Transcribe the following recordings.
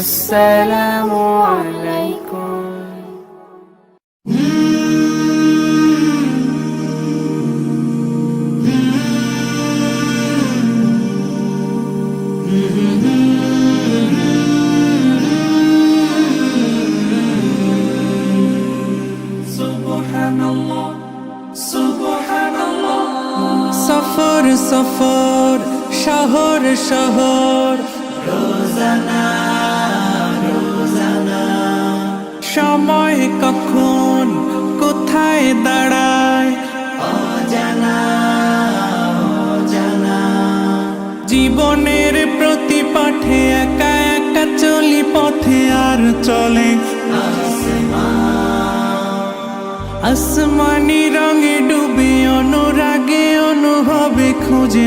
السلام عليكم. سبحان الله سبحان الله سفر شهر شهر সময় কখন কোথায় দাঁড়ায়? জীবনের প্রতি পাঠে একা একা চলি, পথে আর চলে। আসমানি রঙে ডুবে অনুরাগে অনুভবে খুঁজে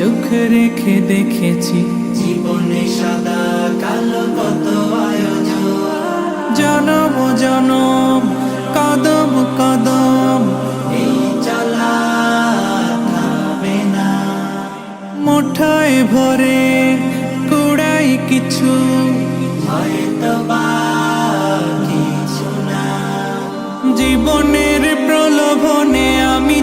চোখ রেখে দেখেছি। জীবনে সাদা কালো কত আয়োজন। জনম জনম কদম কদম। এই চলা না। মুঠায় ভরে কুড়াই কিছু। হয়তো বা জীবনের প্রলোভনে আমি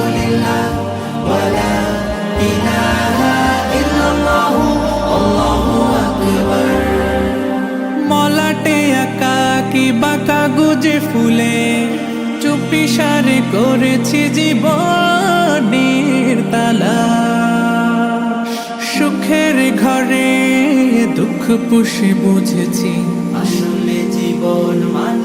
কি বাঁকা গুজে ফুলে, চুপি সারে করেছি জীবনের তালা। সুখের ঘরে দুঃখ পুষে বুঝেছি, আসলে জীবন মানে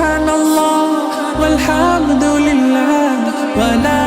سبحان الله والحمد لله ولا